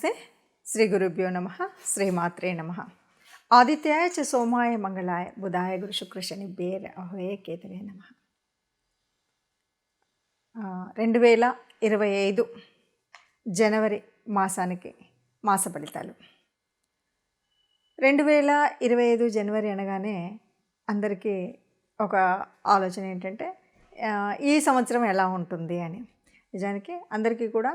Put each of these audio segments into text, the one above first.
నమస్తే. శ్రీ గురుభ్యో నమ. శ్రీమాత్రే నమ. ఆదిత్యాయ చ సోమాయ మంగళాయ బుధాయ గురు శుక్ర శని బేర అహోయ కేతవే నమ. రెండు వేల ఇరవై ఐదు జనవరి మాసానికి మాస ఫలితాలు. రెండు వేల ఇరవై ఐదు జనవరి అనగానే అందరికీ ఒక ఆలోచన ఏంటంటే ఈ సంవత్సరం ఎలా ఉంటుంది అని. నిజానికి అందరికీ కూడా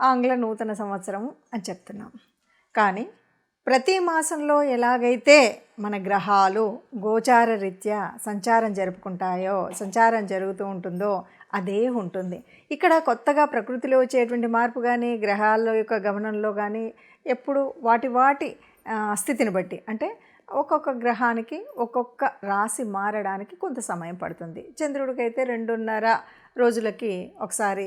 ఆంగ్ల నూతన సంవత్సరం అని చెప్తున్నాం. కానీ ప్రతి మాసంలో ఎలాగైతే మన గ్రహాలు గోచార రీత్యా సంచారం జరుపుకుంటాయో సంచారం జరుగుతూ ఉంటుందో అదే ఉంటుంది. ఇక్కడ కొత్తగా ప్రకృతిలో వచ్చేటువంటి మార్పు కానీ గ్రహాల యొక్క గమనంలో కానీ ఎప్పుడు వాటి వాటి స్థితిని బట్టి అంటే ఒక్కొక్క గ్రహానికి ఒక్కొక్క రాశి మారడానికి కొంత సమయం పడుతుంది. చంద్రుడికైతే రెండున్నర రోజులకి ఒకసారి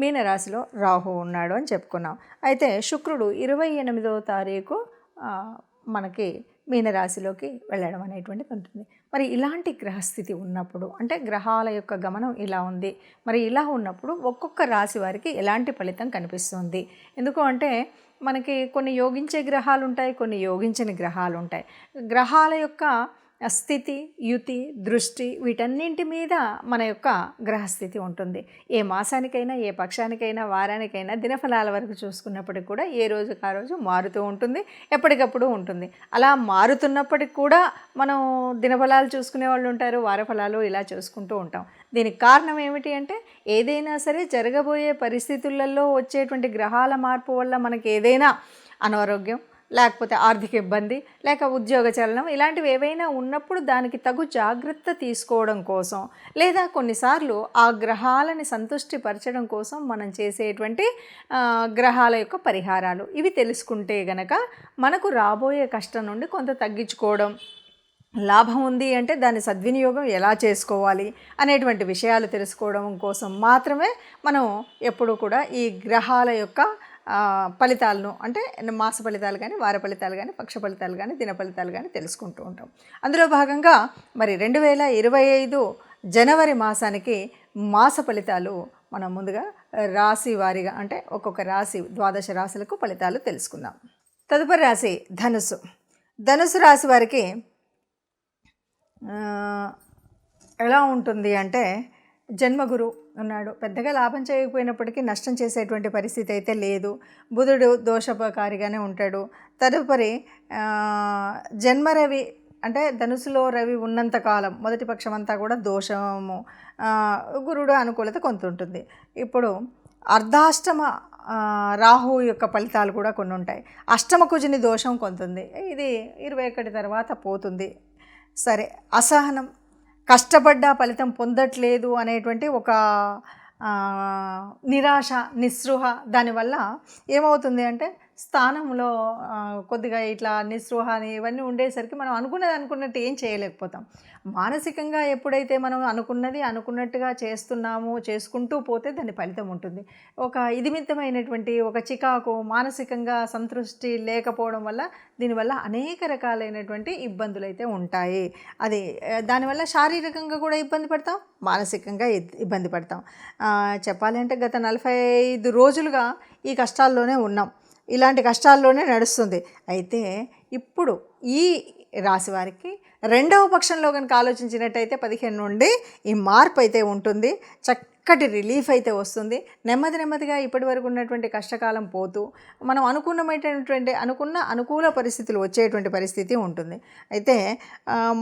మీనరాశిలో రాహు ఉన్నాడు అని చెప్పుకున్నాం. అయితే శుక్రుడు ఇరవై ఎనిమిదవ తారీఖు మనకి మీనరాశిలోకి వెళ్ళడం అనేటువంటిది ఉంటుంది. మరి ఇలాంటి గ్రహస్థితి ఉన్నప్పుడు అంటే గ్రహాల యొక్క గమనం ఇలా ఉంది. మరి ఇలా ఉన్నప్పుడు ఒక్కొక్క రాశి వారికి ఎలాంటి ఫలితం కనిపిస్తుంది? ఎందుకు అంటే మనకి కొన్ని యోగించే గ్రహాలు ఉంటాయి కొన్ని యోగించని గ్రహాలు ఉంటాయి. గ్రహాల యొక్క స్థితి యుతి దృష్టి వీటన్నింటి మీద మన యొక్క గ్రహస్థితి ఉంటుంది. ఏ మాసానికైనా ఏ పక్షానికైనా వారానికైనా దినఫలాల వరకు చూసుకున్నప్పటికి కూడా ఏ రోజుకి ఆ రోజు మారుతూ ఉంటుంది ఎప్పటికప్పుడు ఉంటుంది. అలా మారుతున్నప్పటికి కూడా మనం దినఫలాలు చూసుకునే వాళ్ళు ఉంటారు వారఫలాలు ఇలా చూసుకుంటూ ఉంటాం. దీనికి కారణం ఏమిటి అంటే ఏదైనా సరే జరగబోయే పరిస్థితులలో వచ్చేటువంటి గ్రహాల మార్పు వల్ల మనకి ఏదైనా అనారోగ్యం లేకపోతే ఆర్థిక ఇబ్బంది లేక ఉద్యోగ చలనం ఇలాంటివి ఏవైనా ఉన్నప్పుడు దానికి తగు జాగ్రత్త తీసుకోవడం కోసం లేదా కొన్నిసార్లు ఆ గ్రహాలని సంతుష్టిపరచడం కోసం మనం చేసేటువంటి గ్రహాల యొక్క పరిహారాలు. ఇవి తెలుసుకుంటే గనక మనకు రాబోయే కష్టం నుండి కొంత తగ్గించుకోవడం లాభం ఉంది అంటే దాని సద్వినియోగం ఎలా చేసుకోవాలి అనేటువంటి విషయాలు తెలుసుకోవడం కోసం మాత్రమే మనం ఎప్పుడు కూడా ఈ గ్రహాల యొక్క ఫలితాలను అంటే మాస ఫలితాలు కానీ వార ఫలితాలు కానీ పక్ష ఫలితాలు కానీ దిన ఫలితాలు కానీ తెలుసుకుంటూ ఉంటాం. అందులో భాగంగా మరి రెండు వేల ఇరవై ఐదు జనవరి మాసానికి మాస ఫలితాలు మనం ముందుగా రాశి వారిగా అంటే ఒక్కొక్క రాశి ద్వాదశ రాశులకు ఫలితాలు తెలుసుకుందాం. తదుపరి రాశి ధనుసు. ధనుసు రాశి వారికి ఎలా ఉంటుంది అంటే జన్మగురు ఉన్నాడు. పెద్దగా లాభం చేయకపోయినప్పటికీ నష్టం చేసేటువంటి పరిస్థితి అయితే లేదు. బుధుడు దోషపకారిగానే ఉంటాడు. తదుపరి జన్మరవి అంటే ధనుసులో రవి ఉన్నంత కాలం మొదటి పక్షం అంతా కూడా దోషము. గురుడు అనుకూలత కొంత ఉంటుంది. ఇప్పుడు అర్ధాష్టమ రాహు యొక్క ఫలితాలు కూడా కొన్ని ఉంటాయి. అష్టమ కుజుని దోషం కొంతుంది. ఇది ఇరవై ఒకటి తర్వాత పోతుంది. సరే అసహనం. కష్టపడ్డ ఫలితం పొందట్లేదు అనేటువంటి ఒక నిరాశ నిస్పృహ దానివల్ల ఏమవుతుంది అంటే స్థానంలో కొద్దిగా ఇట్లా నిస్పృహ ఇవన్నీ ఉండేసరికి మనం అనుకున్నది అనుకున్నట్టు ఏం చేయలేకపోతాం. మానసికంగా ఎప్పుడైతే మనం అనుకున్నది అనుకున్నట్టుగా చేస్తున్నాము చేసుకుంటూ పోతే దాని ఫలితం ఉంటుంది. ఒక ఇదిమిత్తమైనటువంటి ఒక చికాకు మానసికంగా సంతృష్టి లేకపోవడం వల్ల దీనివల్ల అనేక రకాలైనటువంటి ఇబ్బందులు అయితే ఉంటాయి. అది దానివల్ల శారీరకంగా కూడా ఇబ్బంది పడతాం మానసికంగా ఇబ్బంది పడతాం. చెప్పాలంటే గత నలభై ఐదు రోజులుగా ఈ కష్టాల్లోనే ఉన్నాం. ఇలాంటి కష్టాల్లోనే నడుస్తుంది. అయితే ఇప్పుడు ఈ రాశి వారికి రెండవ పక్షంలో కనుక ఆలోచించినట్టయితే పదిహేను నుండి ఈ మార్పు అయితే ఉంటుంది. చక్కటి రిలీఫ్ అయితే వస్తుంది. నెమ్మది నెమ్మదిగా ఇప్పటి వరకు ఉన్నటువంటి కష్టకాలం పోతూ మనం అనుకున్నమైనటువంటి అనుకున్న అనుకూల పరిస్థితులు వచ్చేటువంటి పరిస్థితి ఉంటుంది. అయితే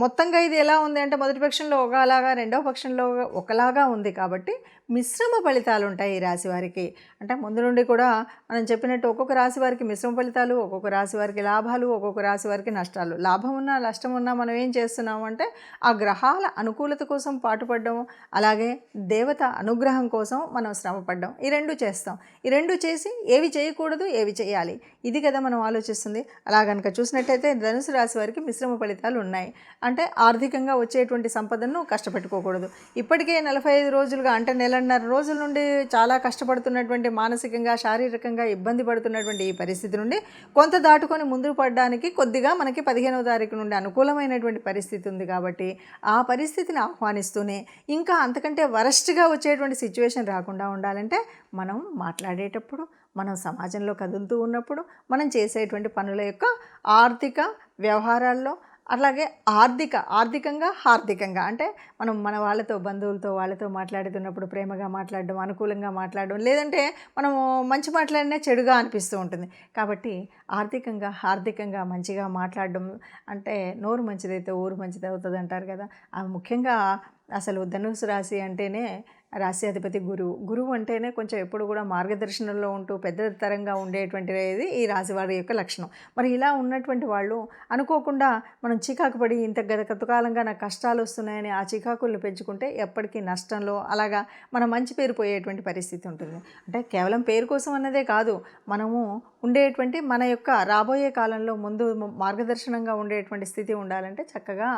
మొత్తంగా ఇది ఎలా ఉంది అంటే మొదటి పక్షంలో ఒకలాగా రెండవ పక్షంలో ఒకలాగా ఉంది కాబట్టి మిశ్రమ ఫలితాలు ఉంటాయి ఈ రాశి వారికి. అంటే ముందు నుండి కూడా మనం చెప్పినట్టు ఒక్కొక్క రాశి వారికి మిశ్రమ ఫలితాలు ఒక్కొక్క రాశి వారికి లాభాలు ఒక్కొక్క రాశి వారికి నష్టాలు. లాభం ఉన్నా నష్టం ఉన్నా మనం ఏం చేస్తున్నాము అంటే ఆ గ్రహాల అనుకూలత కోసం పాటుపడడం అలాగే దేవత అను అనుగ్రహం కోసం మనం శ్రమపడ్డాం. ఈ రెండు చేస్తాం. ఈ రెండు చేసి ఏవి చేయకూడదు ఏవి చేయాలి? ఇది కదా మనం ఆలోచిస్తుంది. అలా కనుక చూసినట్టయితే ధనుసు రాశి వారికి మిశ్రమ ఫలితాలు ఉన్నాయి. అంటే ఆర్థికంగా వచ్చేటువంటి సంపదను కష్టపెట్టుకోకూడదు. ఇప్పటికే నలభై ఐదు రోజులుగా అంటే నెలన్నర రోజుల నుండి చాలా కష్టపడుతున్నటువంటి మానసికంగా శారీరకంగా ఇబ్బంది పడుతున్నటువంటి ఈ పరిస్థితి నుండి కొంత దాటుకొని ముందుకు పడడానికి కొద్దిగా మనకి పదిహేనవ తారీఖు నుండి అనుకూలమైనటువంటి పరిస్థితి ఉంది కాబట్టి ఆ పరిస్థితిని ఆహ్వానిస్తూనే ఇంకా అంతకంటే వరస్ట్గా వచ్చేటువంటి సిచ్యువేషన్ రాకుండా ఉండాలంటే మనం మాట్లాడేటప్పుడు మనం సమాజంలో కదులుతూ ఉన్నప్పుడు మనం చేసేటువంటి పనుల యొక్క ఆర్థిక వ్యవహారాల్లో అలాగే ఆర్థిక ఆర్థికంగా హార్దికంగా. అంటే మనం మన వాళ్ళతో బంధువులతో వాళ్ళతో మాట్లాడుతున్నప్పుడు ప్రేమగా మాట్లాడడం అనుకూలంగా మాట్లాడడం లేదంటే మనం మంచి మాట్లాడినా చెడుగా అనిపిస్తూ ఉంటుంది. కాబట్టి ఆర్థికంగా హార్దికంగా మంచిగా మాట్లాడడం అంటే నోరు మంచిదైతే ఊరు మంచిది అవుతుంది అంటారు కదా. ఆ ముఖ్యంగా అసలు ధనుసు రాశి అంటేనే రాశ్యాధిపతి గురువు. గురువు అంటేనే కొంచెం ఎప్పుడు కూడా మార్గదర్శనంలో ఉంటూ పెద్ద తరంగా ఉండేటువంటిది ఈ రాశివారి యొక్క లక్షణం. మరి ఇలా ఉన్నటువంటి వాళ్ళు అనుకోకుండా మనం చికాకు పడి ఇంత గత కొంతకాలంగా నాకు కష్టాలు వస్తున్నాయని ఆ చికాకులను పెంచుకుంటే ఎప్పటికీ నష్టంలో అలాగా మన మంచి పేరు పోయేటువంటి పరిస్థితి ఉంటుంది. అంటే కేవలం పేరు కోసం అన్నదే కాదు మనము ఉండేటువంటి మన యొక్క రాబోయే కాలంలో ముందు మార్గదర్శనంగా ఉండేటువంటి స్థితి ఉండాలంటే చక్కగా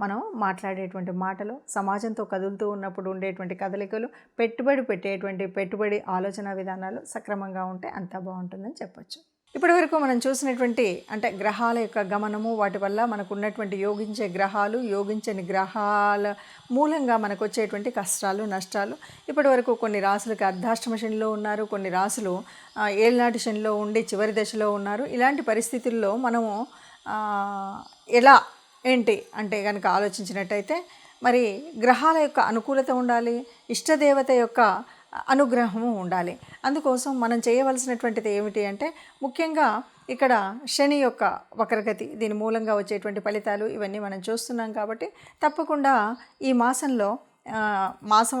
మనం మాట్లాడేటువంటి మాటలు సమాజంతో కదులుతూ ఉన్నప్పుడు ఉండేటువంటి కదలికలు పెట్టుబడి పెట్టేటువంటి పెట్టుబడి ఆలోచన విధానాలు సక్రమంగా ఉంటే అంతా బాగుంటుందని చెప్పొచ్చు. ఇప్పటి వరకు మనం చూసినటువంటి అంటే గ్రహాల యొక్క గమనము వాటి వల్ల మనకు ఉన్నటువంటి యోగించే గ్రహాలు యోగించని గ్రహాల మూలంగా మనకు వచ్చేటువంటి కష్టాలు నష్టాలు. ఇప్పటి వరకు కొన్ని రాసులకు అర్ధాష్టమ శనిలో ఉన్నారు కొన్ని రాసులు ఆ, ఏళ్ళనాటి శనిలో ఉండి చివరి దశలో ఉన్నారు. ఇలాంటి పరిస్థితుల్లో మనము ఎలా ఏంటి అంటే కనుక ఆలోచించినట్టయితే మరి గ్రహాల యొక్క అనుకూలత ఉండాలి ఇష్టదేవత యొక్క అనుగ్రహము ఉండాలి. అందుకోసం మనం చేయవలసినటువంటిది ఏమిటి అంటే ముఖ్యంగా ఇక్కడ శని యొక్క వక్రగతి దీని మూలంగా వచ్చేటువంటి ఫలితాలు ఇవన్నీ మనం చూస్తున్నాం కాబట్టి తప్పకుండా ఈ మాసంలో మాసం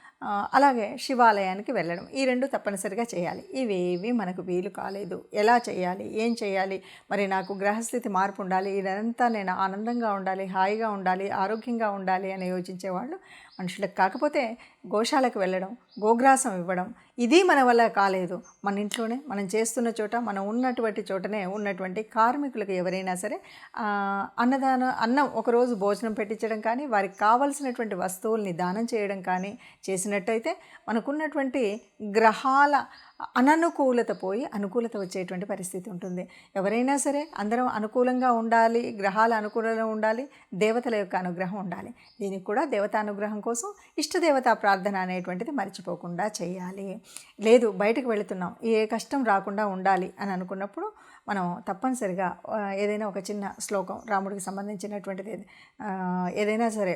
అలాగే శివాలయానికి వెళ్ళడం. ఈ రెండు తప్పనిసరిగా చేయాలి. ఇవేవి మనకు వీలు కాలేదు. ఎలా చేయాలి? ఏం చేయాలి? మరి నాకు గ్రహస్థితి మార్పు ఉండాలి. ఇదంతా నేను ఆనందంగా ఉండాలి హాయిగా ఉండాలి ఆరోగ్యంగా ఉండాలి అని యోచించేవాళ్ళు మనుషులకు. కాకపోతే గోశాలకు వెళ్ళడం గోగ్రాసం ఇవ్వడం ఇది మన వల్ల కాలేదు. మన ఇంట్లోనే మనం చేస్తున్న చోట మనం ఉన్నటువంటి చోటనే ఉన్నటువంటి కార్మికులకు ఎవరైనా సరే అన్నదానం అన్నం ఒకరోజు భోజనం పెట్టించడం కానీ వారికి కావలసినటువంటి వస్తువుల్ని దానం చేయడం కానీ చేసినట్టయితే మనకున్నటువంటి గ్రహాల అననుకూలత పోయి అనుకూలత వచ్చేటువంటి పరిస్థితి ఉంటుంది. ఎవరైనా సరే అందరం అనుకూలంగా ఉండాలి గ్రహాల అనుకూలంగా ఉండాలి దేవతల యొక్క అనుగ్రహం ఉండాలి. దీనికి కూడా దేవతా అనుగ్రహం కోసం ఇష్టదేవతా ప్రార్థన అనేటువంటిది మర్చిపోకుండా చేయాలి. లేదు బయటకు వెళుతున్నాం. ఏ కష్టం రాకుండా ఉండాలి అని అనుకున్నప్పుడు మనం తప్పనిసరిగా ఏదైనా ఒక చిన్న శ్లోకం రాముడికి సంబంధించినటువంటిది ఏదైనా సరే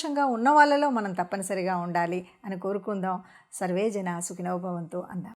సంతోషంగా ఉన్న వాళ్ళలో మనం తప్పనిసరిగా ఉండాలి అని కోరుకుందాం. సర్వే జన సుఖినోభవంతు అందాం.